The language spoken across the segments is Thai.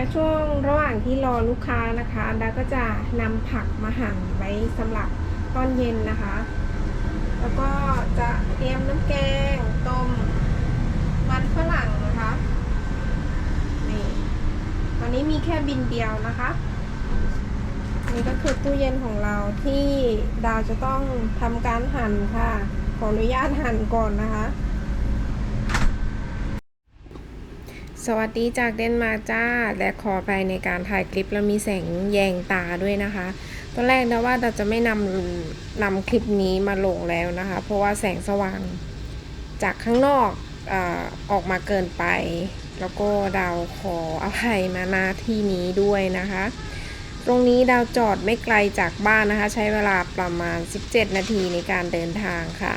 และช่วงระหว่างที่รอลูกค้านะคะดาก็จะนำผักมาหั่นไว้สำหรับตอนเย็นนะคะ แล้วก็จะเตรียมน้ำแกงต้มมันฝรั่งนะคะนี่วันนี้มีแค่บินเดียวนะคะนี่ก็คือตู้เย็นของเราที่ดาวจะต้องทำการหั่นค่ะ ขออนุญาตหั่นก่อนนะคะ สวัสดีจากเดนมาร์กจ้า และขอไปในการถ่ายคลิปแล้วมีแสงแยงตาด้วยนะคะ ตอนแรกนะว่าเราจะไม่นำนำคลิปนี้มาลงแล้วนะคะ เพราะว่าแสงสว่างจากข้างนอกออออกมาเกินไป แล้วก็ดาวขออภัยมาหน้าที่นี้ด้วยนะคะ ตรงนี้ดาวจอดไม่ไกลจากบ้านนะคะ ใช้เวลาประมาณ 17 นาทีในการเดินทางค่ะ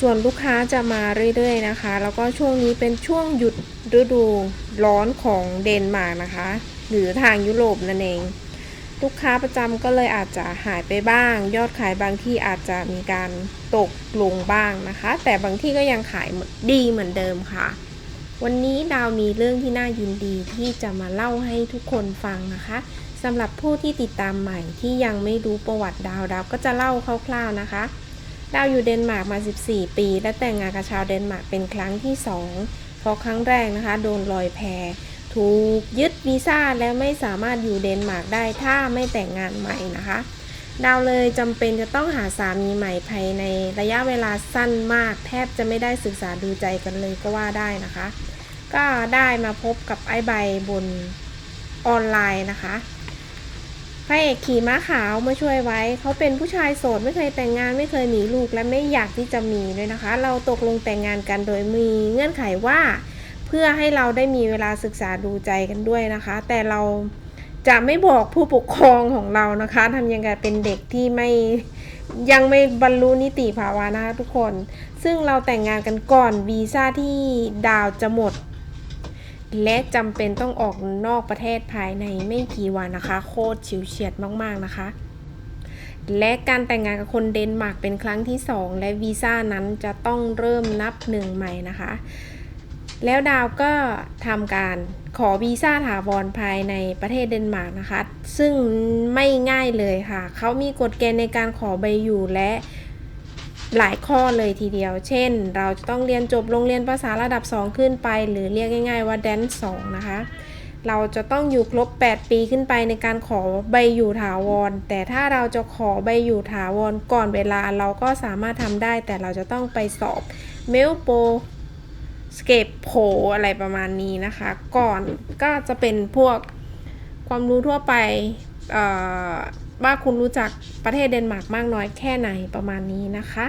ส่วนลูกค้าจะมาเรื่อยๆนะคะ แล้วก็ช่วงนี้เป็นช่วงหยุดฤดูร้อนของเดนมาร์กนะคะ หรือทางยุโรปนั่นเอง ลูกค้าประจำก็เลยอาจจะหายไปบ้าง ยอดขายบางที่อาจจะมีการตกลงบ้างนะคะ แต่บางที่ก็ยังขายดีเหมือนเดิมค่ะ วันนี้ดาวมีเรื่องที่น่ายินดีที่จะมาเล่าให้ทุกคนฟังนะคะสำหรับผู้ที่ติดตามใหม่ที่ยังไม่รู้ประวัติดาวดาวก็จะเล่าคร่าวๆนะคะ ดาวอยู่เดนมาร์กมา 14 ปี และแต่งงานกับชาวเดนมาร์กเป็นครั้งที่ 2 เพราะครั้งแรกนะคะ โดนลอยแพถูกยึดวีซ่าและไม่สามารถอยู่เดนมาร์กได้ถ้าไม่แต่งงานใหม่นะคะ ดาวเลยจำเป็นจะต้องหาสามีใหม่ภายในระยะเวลาสั้นมาก แทบจะไม่ได้ศึกษาดูใจกันเลยก็ว่าได้นะคะ ก็ได้มาพบกับไอ้ใบบนออนไลน์นะคะ พระเอกขี่ม้าขาวมาช่วยไว้ เขาเป็นผู้ชายโสดไม่เคยแต่งงานไม่เคยมีลูกและไม่อยากที่จะมีด้วยนะคะ เราตกลงแต่งงานกันโดยมีเงื่อนไขว่า เพื่อให้เราได้มีเวลาศึกษาดูใจกันด้วยนะคะ แต่เราจะไม่บอกผู้ปกครองของเรานะคะทำยังไงเป็นเด็กที่ไม่ยังไม่บรรลุนิติภาวะนะคะทุกคน ซึ่งเราแต่งงานกันก่อนวีซ่าที่ดาวจะหมด และจำเป็นต้องออกนอกประเทศภายในไม่กี่วันนะคะ โคตรฉิวเฉียดมากๆนะคะ และการแต่งงานกับคนเดนมาร์กเป็นครั้งที่ 2 และวีซ่านั้นจะต้องเริ่มนับหนึ่งใหม่นะคะ แล้วดาวก็ทำการขอวีซ่าถาวรภายในประเทศเดนมาร์กนะคะ ซึ่งไม่ง่ายเลยค่ะ เขามีกฎเกณฑ์ในการขอใบอยู่และ หลายข้อเลยทีเดียว เช่น เราจะต้องเรียนจบโรงเรียนภาษาระดับ 2 ขึ้นไป หรือเรียกง่าย ๆ ว่าแดนสองนะคะ เราจะต้องอยู่ครบ 8 ปีขึ้นไปในการขอใบอยู่ถาวร แต่ถ้าเราจะขอใบอยู่ถาวรก่อนเวลาเราก็สามารถทำได้ แต่เราจะต้องไปสอบเมลโปสเก็ปโผอะไรประมาณนี้นะคะ ก่อนก็จะเป็นพวกความรู้ทั่วไปเอ่อ ว่าคุณรู้จักประเทศเดนมาร์กมากน้อยแค่ไหนประมาณนี้นะคะ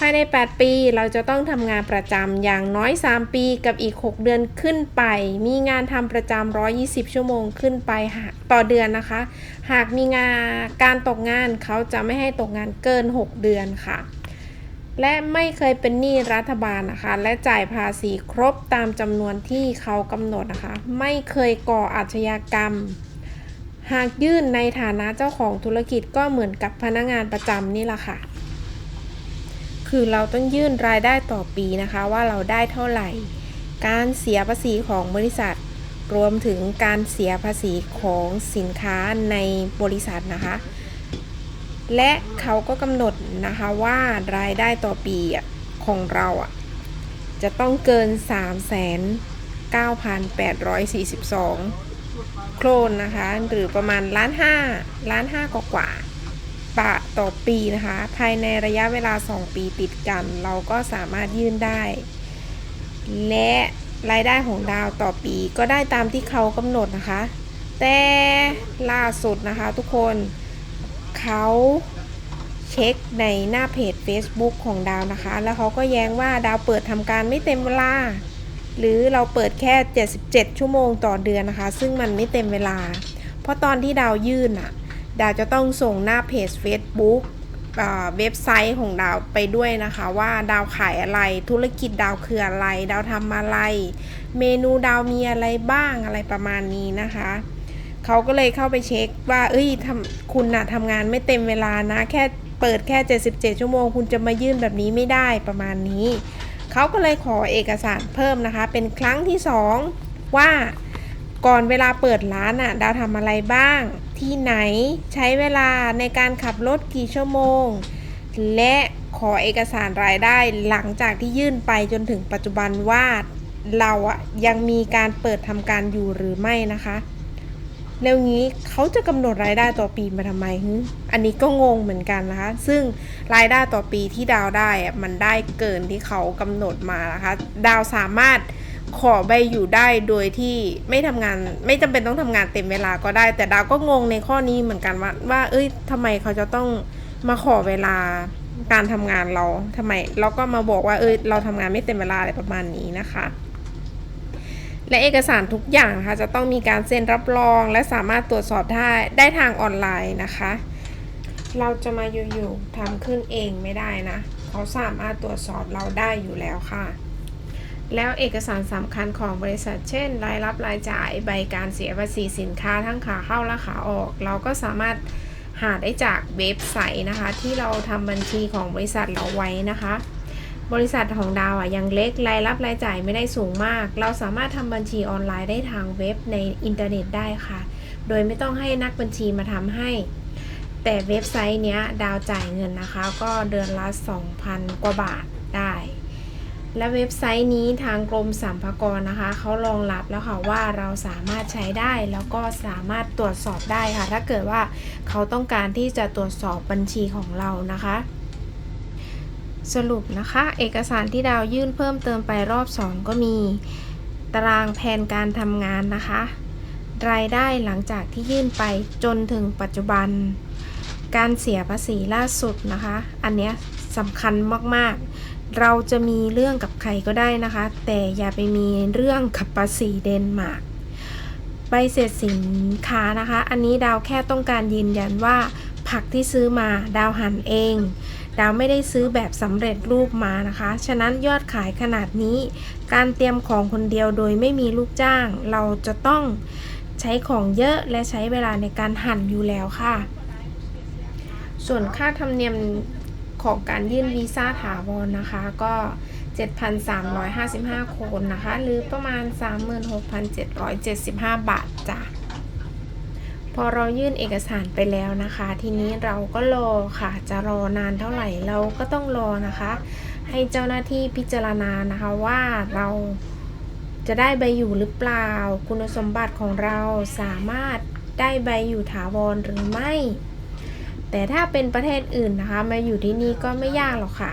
ภายใน 8 ปีเราจะต้องทำงานประจำอย่างน้อย 3 ปีกับอีก 6 เดือนขึ้นไป มีงานทำประจำ120 ชั่วโมงขึ้นไปต่อเดือนนะคะ หากมีงานการตกงานเขาจะไม่ให้ตกงานเกิน 6 เดือนค่ะและไม่เคยเป็นหนี้รัฐบาลนะคะ และจ่ายภาษีครบตามจำนวนที่เขากำหนดนะคะ ไม่เคยก่ออาชญากรรม หากยื่นในฐานะเจ้าของธุรกิจก็เหมือนกับพนักงานประจำนี่แหละค่ะ คือเราต้องยื่นรายได้ต่อปีนะคะ ว่าเราได้เท่าไหร่ การเสียภาษีของบริษัท รวมถึงการเสียภาษีของสินค้าในบริษัทนะคะ และเขาก็กำหนดนะคะว่ารายได้ต่อปีของเราอะจะต้องเกิน 3,9,842 โครนนะคะ หรือประมาณล้านห้าล้านห้ากว่าๆบาทต่อปีนะคะ ภายในระยะเวลา 2 ปีติดกัน เราก็สามารถยื่นได้ และรายได้ของดาวต่อปีก็ได้ตามที่เขากำหนดนะคะ แต่ล่าสุดนะคะทุกคนเขาเช็คในหน้าเพจ Facebook ของดาวนะคะ แล้วเขาก็แย้งว่าดาวเปิดทำการไม่เต็มเวลา หรือเราเปิดแค่ 77 ชั่วโมงต่อเดือนนะคะ ซึ่งมันไม่เต็มเวลา เพราะตอนที่ดาวยื่นอะดาวจะต้องส่งหน้าเพจ Facebook อ่าเว็บไซต์ของดาวไปด้วยนะคะว่าดาวขายอะไรธุรกิจดาวคืออะไร ดาวทำอะไร เมนูดาวมีอะไรบ้างอะไรประมาณนี้นะคะเขาก็เลยเข้าไปเช็คว่า เอ้ยทำคุณนะทำงานไม่เต็มเวลานะ แค่เปิดแค่ 77 ชั่วโมง คุณจะมายื่นแบบนี้ไม่ได้ประมาณนี้ เขาก็เลยขอเอกสารเพิ่มนะคะ เป็นครั้งที่ 2 ว่าก่อนเวลาเปิดร้านอะดาวทำอะไรบ้าง ที่ไหนใช้เวลาในการขับรถกี่ชั่วโมง และขอเอกสารรายได้หลังจากที่ยื่นไปจนถึงปัจจุบันว่าเราอะยังมีการเปิดทำการอยู่หรือไม่นะคะ แล้วงี้เขาจะกำหนดรายได้ต่อปีมาทำไม อันนี้ก็งงเหมือนกันนะคะ ซึ่งรายได้ต่อปีที่ดาวได้มันได้เกินที่เขากำหนดมานะคะ ดาวสามารถขอใบอยู่ได้โดยที่ไม่ทำงาน ไม่จำเป็นต้องทำงานเต็มเวลาก็ได้ แต่ดาวก็งงในข้อนี้เหมือนกันว่าว่า เอ้ยทำไมเขาจะต้องมาขอเวลาการทำงานเราทำไมเราก็มาบอกว่าเอ้ยเราทำงานไม่เต็มเวลาอะไรประมาณนี้นะคะ และเอกสารทุกอย่างนะคะจะต้องมีการเซ็นรับรอง และสามารถตรวจสอบได้ได้ทางออนไลน์นะคะ เราจะมาอยู่ๆทำขึ้นเองไม่ได้นะเขาสามารถตรวจสอบเราได้อยู่แล้วค่ะ แล้วเอกสารสำคัญของบริษัท เช่น รายรับรายจ่ายใบการเสียภาษีสินค้าทั้งขาเข้าและขาออก เราก็สามารถหาได้จากเว็บไซต์นะคะ ที่เราทำบัญชีของบริษัทเราไว้นะคะ บริษัทของดาวอะยังเล็กรายรับรายจ่ายไม่ได้สูงมาก เราสามารถทำบัญชีออนไลน์ได้ทางเว็บในอินเทอร์เน็ตได้ค่ะ โดยไม่ต้องให้นักบัญชีมาทำให้ แต่เว็บไซต์เนี้ยดาวจ่ายเงินนะคะ ก็เดือนละ 2,000 กว่าบาทได้ และเว็บไซต์นี้ทางกรมสรรพากรนะคะเขารองรับแล้วค่ะว่าเราสามารถใช้ได้แล้วก็สามารถตรวจสอบได้ค่ะ ถ้าเกิดว่าเขาต้องการที่จะตรวจสอบบัญชีของเรานะคะ สรุปนะคะ เอกสารที่ดาวยื่นเพิ่มเติมไปรอบ 2 ก็มี ตารางแผนการทำงานนะคะ รายได้หลังจากที่ยื่นไปจนถึงปัจจุบัน การเสียภาษีล่าสุดนะคะ อันเนี้ยสำคัญมากๆ เราจะมีเรื่องกับใครก็ได้นะคะ แต่อย่าไปมีเรื่องกับภาษีเดนมาร์กใบเสร็จสินค้านะคะ อันนี้ดาวแค่ต้องการยืนยันว่าผักที่ซื้อมาดาวหั่นเอง ดาวไม่ได้ซื้อแบบสำเร็จรูปมานะคะ ฉะนั้นยอดขายขนาดนี้ การเตรียมของคนเดียวโดยไม่มีลูกจ้าง เราจะต้องใช้ของเยอะและใช้เวลาในการหั่นอยู่แล้วค่ะ ส่วนค่าธรรมเนียมของการยื่นวีซ่าถาวรนะคะ ก็ 7,355โคนนะคะ หรือประมาณ 36,775 บาทจ้ะ พอเรายื่นเอกสารไปแล้วนะคะ ทีนี้เราก็รอค่ะ จะรอนานเท่าไหร่เราก็ต้องรอนะคะ ให้เจ้าหน้าที่พิจารณานะคะว่าเราจะได้ใบอยู่หรือเปล่า คุณสมบัติของเราสามารถได้ใบอยู่ถาวรหรือไม่ แต่ถ้าเป็นประเทศอื่นนะคะมาอยู่ที่นี่ก็ไม่ยากหรอกค่ะ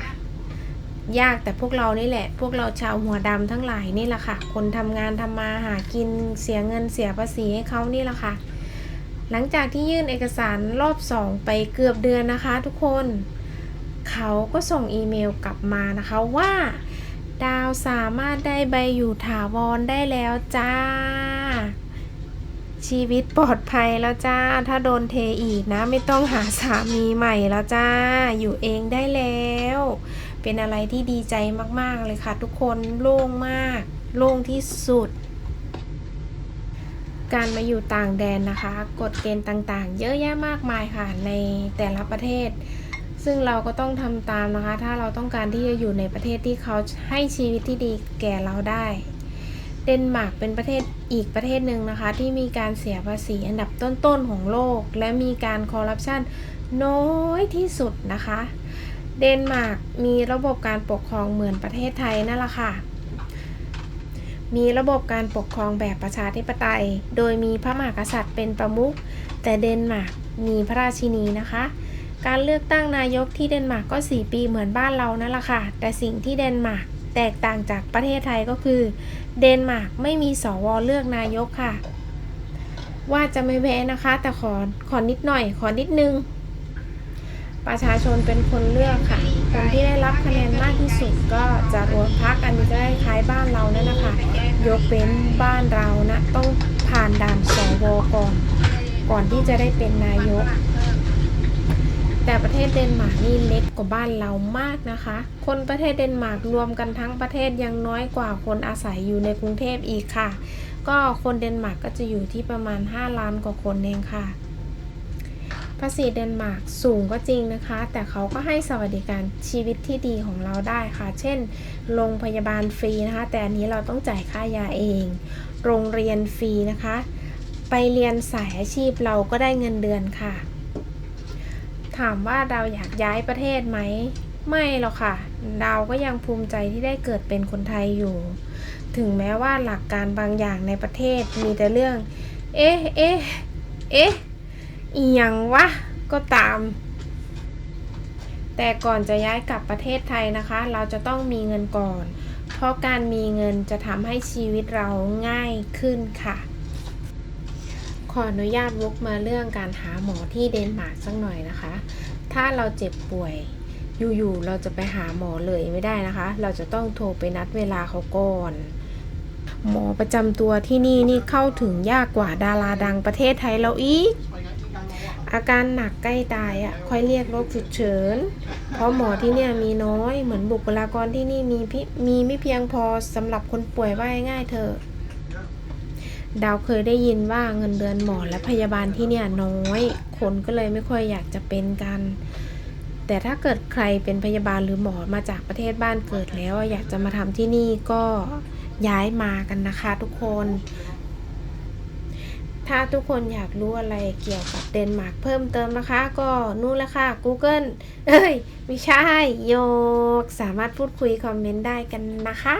ยากแต่พวกเรานี่แหละ พวกเราชาวหัวดำทั้งหลายนี่แหละค่ะ คนทำงานทำมาหากินเสียเงินเสียภาษีให้เขานี่แหละค่ะ หลังจากที่ยื่นเอกสารรอบสองไปเกือบเดือนนะคะ ทุกคน เขาก็ส่งอีเมลกลับมานะคะว่า ดาวสามารถได้ใบอยู่ถาวรได้แล้วจ้า ชีวิตปลอดภัยแล้วจ้า ถ้าโดนเทอีกนะ ไม่ต้องหาสามีใหม่แล้วจ้า อยู่เองได้แล้ว เป็นอะไรที่ดีใจมาก ๆ เลยค่ะ ทุกคนโล่งมาก โล่งที่สุด การมาอยู่ต่างแดนนะคะ กฎเกณฑ์ต่างๆ เยอะแยะมากมายค่ะในแต่ละประเทศ ซึ่งเราก็ต้องทำตามนะคะ ถ้าเราต้องการที่จะอยู่ในประเทศที่เขาให้ชีวิตที่ดีแก่เราได้ เดนมาร์กเป็นประเทศอีกประเทศหนึ่งนะคะ ที่มีการเสียภาษีอันดับต้นๆของโลก และมีการคอร์รัปชันน้อยที่สุดนะคะ เดนมาร์กมีระบบการปกครองเหมือนประเทศไทยนั่นแหละค่ะ มีระบบการปกครองแบบประชาธิปไตย โดยมีพระมหากษัตริย์เป็นประมุข แต่เดนมาร์กมีพระราชินีนะคะ การเลือกตั้งนายกที่เดนมาร์กก็ 4 ปีเหมือนบ้านเรานั่นแหละค่ะ แต่สิ่งที่เดนมาร์กแตกต่างจากประเทศไทยก็คือ เดนมาร์กไม่มีสวเลือกนายกค่ะ ว่าจะไม่แพ้นะคะ แต่ขอขอนิดหน่อย ขอนิดนึง ประชาชนเป็นคนเลือกค่ะคนที่ได้รับคะแนนมากที่สุดก็จะรวมพักอันนี้ก็ได้คล้ายบ้านเรานั่นนะคะ ยกเว้นบ้านเรานะต้องผ่านด่านสวก่อน ก่อนที่จะได้เป็นนายก แต่ประเทศเดนมาร์กนี่เล็กกว่าบ้านเรามากนะคะ คนประเทศเดนมาร์กรวมกันทั้งประเทศยังน้อยกว่าคนอาศัยอยู่ในกรุงเทพอีกค่ะ ก็คนเดนมาร์กก็จะอยู่ที่ประมาณ 5 ล้านกว่าคนเองค่ะ ภาษีเดนมาร์กสูงก็จริงนะคะ แต่เขาก็ให้สวัสดิการชีวิตที่ดีของเราได้ค่ะ เช่น โรงพยาบาลฟรีนะคะ แต่อันนี้เราต้องจ่ายค่ายาเอง โรงเรียนฟรีนะคะ ไปเรียนสายอาชีพเราก็ได้เงินเดือนค่ะ ถามว่าดาอยากย้ายประเทศไหมไม่หรอกค่ะ ดาวก็ยังภูมิใจที่ได้เกิดเป็นคนไทยอยู่ ถึงแม้ว่าหลักการบางอย่างในประเทศมีแต่เรื่อง เอ๊ะ เอ๊ะ เอ๊ะ อีหยังวะ ก็ตาม แต่ก่อนจะย้ายกลับประเทศไทยนะคะ เราจะต้องมีเงินก่อน เพราะการมีเงินจะทำให้ชีวิตเราง่ายขึ้นค่ะ ขออนุญาตวกมาเรื่องการหาหมอที่เดนมาร์กสักหน่อยนะคะ ถ้าเราเจ็บป่วยอยู่ๆเราจะไปหาหมอเลยไม่ได้นะคะ เราจะต้องโทรไปนัดเวลาเขาก่อน หมอประจำตัวที่นี่นี่เข้าถึงยากกว่าดาราดังประเทศไทยเราอีก อาการหนักใกล้ตายอะค่อยเรียกรถฉุกเฉิน เพราะหมอที่เนี่ยมีน้อยเหมือนบุคลากรที่นี่มีพิมีไม่เพียงพอสำหรับคนป่วยว่าง่ายเถอะดาวเคยได้ยินว่าเงินเดือนหมอและพยาบาลที่เนี่ยน้อย คนก็เลยไม่ค่อยอยากจะเป็นกัน แต่ถ้าเกิดใครเป็นพยาบาลหรือหมอมาจากประเทศบ้านเกิดแล้ว อยากจะมาทำที่นี่ก็ย้ายมากันนะคะทุกคน ถ้าทุกคนอยากรู้อะไรเกี่ยวกับเดนมาร์กเพิ่มเติมนะคะ ก็นู่นแหละค่ะ Google เอ้ย ไม่ใช่โยก สามารถพูดคุยคอมเมนต์ได้กันนะคะ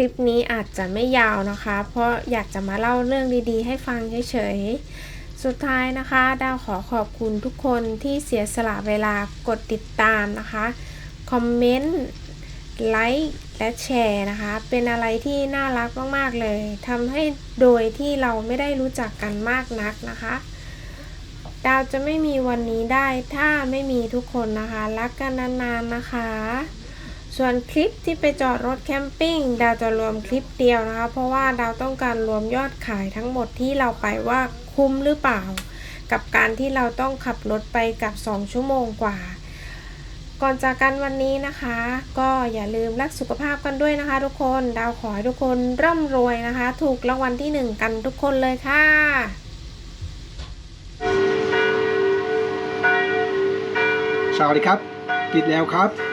ลิปนี้อาจจะไม่ยาวนะคะ เพราะอยากจะมาเล่าเรื่องดีๆ ให้ฟังเฉยๆ สุดท้ายนะคะ ดาวขอขอบคุณทุกคนที่เสียสละเวลากดติดตามนะคะ คอมเมนต์ไลค์และแชร์นะคะ เป็นอะไรที่น่ารักมากๆเลยทำให้โดยที่เราไม่ได้รู้จักกันมากนักนะคะ ดาวจะไม่มีวันนี้ได้ถ้าไม่มีทุกคนนะคะ รักกันนานๆนะคะ ส่วนคลิปที่ไปจอดรถแคมปิ้งดาวจะรวมคลิปเดียวนะคะ เพราะว่าดาวต้องการรวมยอดขายทั้งหมดที่เราไปว่าคุ้มหรือเปล่า กับการที่เราต้องขับรถไปกับ 2 ชั่วโมงกว่า ก่อนจากกันวันนี้นะคะ ก็อย่าลืมรักสุขภาพกันด้วยนะคะ ทุกคนดาวขอให้ทุกคนร่ำรวยนะคะ ถูกรางวัลที่หนึ่งกันทุกคนเลยค่ะสวัสดีครับติดแล้วครับ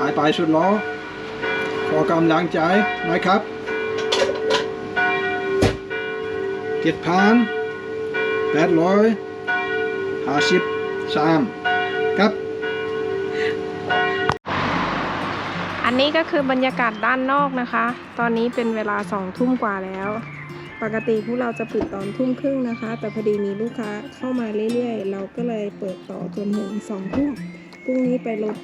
หายไปสุดล้อขอกำลังใจหน่อยครับเจ็ดพันแปดร้อยห้าสิบสามครับ อันนี้ก็คือบรรยากาศด้านนอกนะคะ ตอนนี้เป็นเวลาสองทุ่มกว่าแล้ว ปกติพวกเราจะปิดตอนทุ่มครึ่งนะคะ แต่พอดีมีลูกค้าเข้ามาเรื่อยๆ เราก็เลยเปิดต่อจนถึงสองทุ่ม รุ่งนี้ไปรถ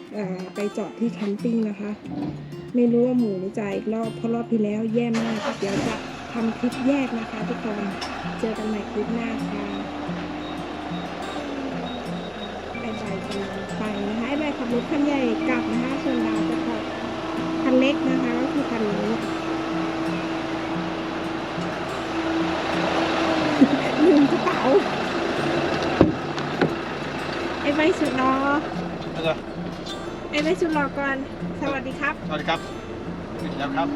ไปจอดที่แคมปิ้งนะคะ ไม่รู้ว่าหมูหรือจ่ายอีกรอบเพราะรอบที่แล้วแย่มากเดี๋ยวจะทำคลิปแยกนะคะทุกคนเจอกันใหม่คลิปหน้าค่ะไอ้ใบกำลังไปนะคะไอ้ใบขับรถคันใหญ่กลับนะคะส่วนดาวจะขับคันเล็กนะคะก็คือคันนี้ลืมกระเป๋า ไอ้ใบสุดรอไอ้ใบสุดรอก่อน สวัสดีครับ สวัสดีครับติดแล้วครับ